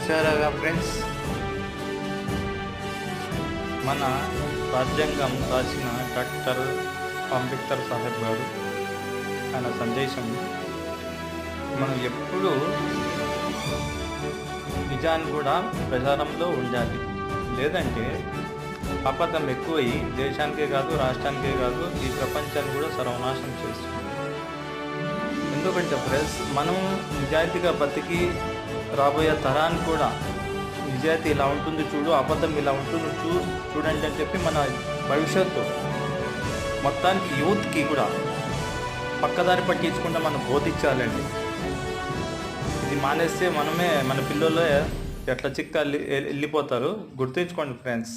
చూసారాగా friends? మన రాజ్యాంగం రాసిన డాక్టర్ అంబేద్కర్ సాహెబ్ గారు ఆయన సందేశం మనం ఎప్పుడూ నిజాన్ని కూడా ప్రచారంలో ఉండాలి. లేదంటే అబద్ధం ఎక్కువై దేశానికే కాదు రాష్ట్రానికే కాదు ఈ ప్రపంచాన్ని కూడా సర్వనాశనం చేస్తుంది. ఎందుకంటే ఫ్రెండ్స్ మనం నిజాయితీగా బతికి రాబోయే తరాన్ని కూడా నిజాయితీ ఇలా ఉంటుంది చూడు అబద్ధం ఇలా ఉంటుంది చూ చూడండి అని చెప్పి మన భవిష్యత్తు మొత్తానికి యూత్కి కూడా పక్కదారి పట్టించకుండా మనం బోధించాలండి. ఇది మానేస్తే మనమే మన పిల్లలే ఎట్లా చిక్క వెళ్ళిపోతారు గుర్తుంచుకోండి ఫ్రెండ్స్.